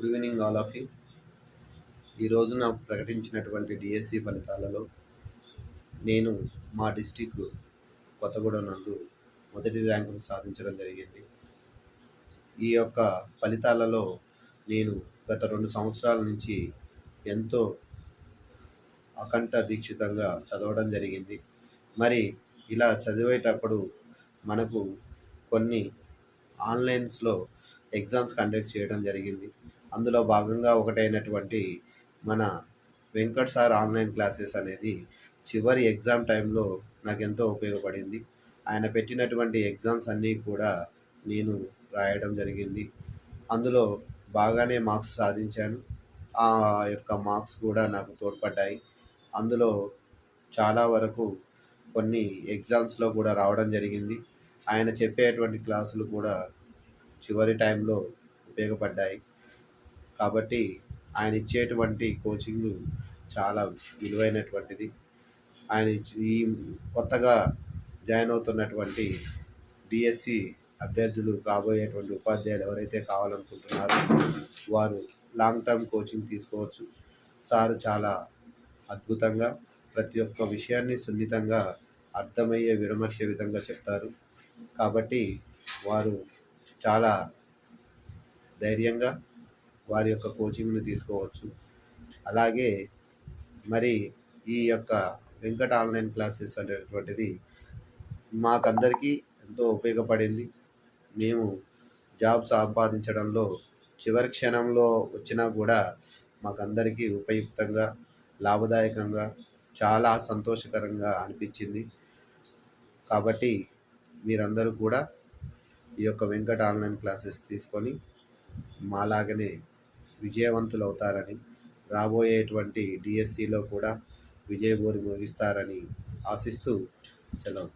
Good evening all of you. ఈ రోజున ప్రకటించినటువంటి డిఎస్సి ఫలితాలలో నేను మా డిస్టిక్ కొత్తగూడెం నందు మొదటి ర్యాంకును సాధించడం జరిగింది. ఈ యొక్క ఫలితాలలో నేను గత రెండు సంవత్సరాల నుంచి ఎంతో అకంఠ దీక్షితంగా చదవడం జరిగింది. మరి ఇలా చదివేటప్పుడు మనకు కొన్ని ఆన్లైన్స్లో ఎగ్జామ్స్ కండక్ట్ చేయడం జరిగింది. అందులో భాగంగా ఒకటైనటువంటి మన వెంకట్ సార్ ఆన్లైన్ క్లాసెస్ అనేది చివరి ఎగ్జామ్ టైంలో నాకు ఎంతో ఉపయోగపడింది. ఆయన పెట్టినటువంటి ఎగ్జామ్స్ అన్నీ కూడా నేను రాయడం జరిగింది. అందులో బాగానే మార్క్స్ సాధించాను. ఆ యొక్క మార్క్స్ కూడా నాకు తోడ్పడ్డాయి. అందులో చాలా వరకు కొన్ని ఎగ్జామ్స్లో కూడా రావడం జరిగింది. ఆయన చెప్పేటువంటి క్లాసులు కూడా చివరి టైంలో ఉపయోగపడ్డాయి. కాబట్టి ఆయన ఇచ్చేటువంటి కోచింగ్ చాలా విలువైనటువంటిది. ఆయన ఈ కొత్తగా జాయిన్ అవుతున్నటువంటి డిఎస్సి అభ్యర్థులు కాబోయేటువంటి ఉపాధ్యాయులు ఎవరైతే కావాలనుకుంటున్నారో వారు లాంగ్ టర్మ్ కోచింగ్ తీసుకోవచ్చు. సారు చాలా అద్భుతంగా ప్రతి ఒక్క విషయాన్ని సున్నితంగా అర్థమయ్యే విడమర్చే విధంగా చెప్తారు. కాబట్టి వారు చాలా ధైర్యంగా వారి యొక్క కోచింగ్ను తీసుకోవచ్చు. అలాగే మరి ఈ యొక్క వెంకట ఆన్లైన్ క్లాసెస్ అనేటువంటిది మాకందరికీ ఎంతో ఉపయోగపడింది. మేము జాబ్ సంపాదించడంలో చివరి క్షణంలో వచ్చినా కూడా మాకందరికీ ఉపయుక్తంగా లాభదాయకంగా చాలా సంతోషకరంగా అనిపించింది. కాబట్టి మీరందరూ కూడా ఈ యొక్క వెంకట ఆన్లైన్ క్లాసెస్ తీసుకొని మాలాగనే విజయవంతులు అవుతారని రాబోయేటువంటి డిఎస్సిలో కూడా విజయభూరి ముగిస్తారని ఆశిస్తూ సెలవు.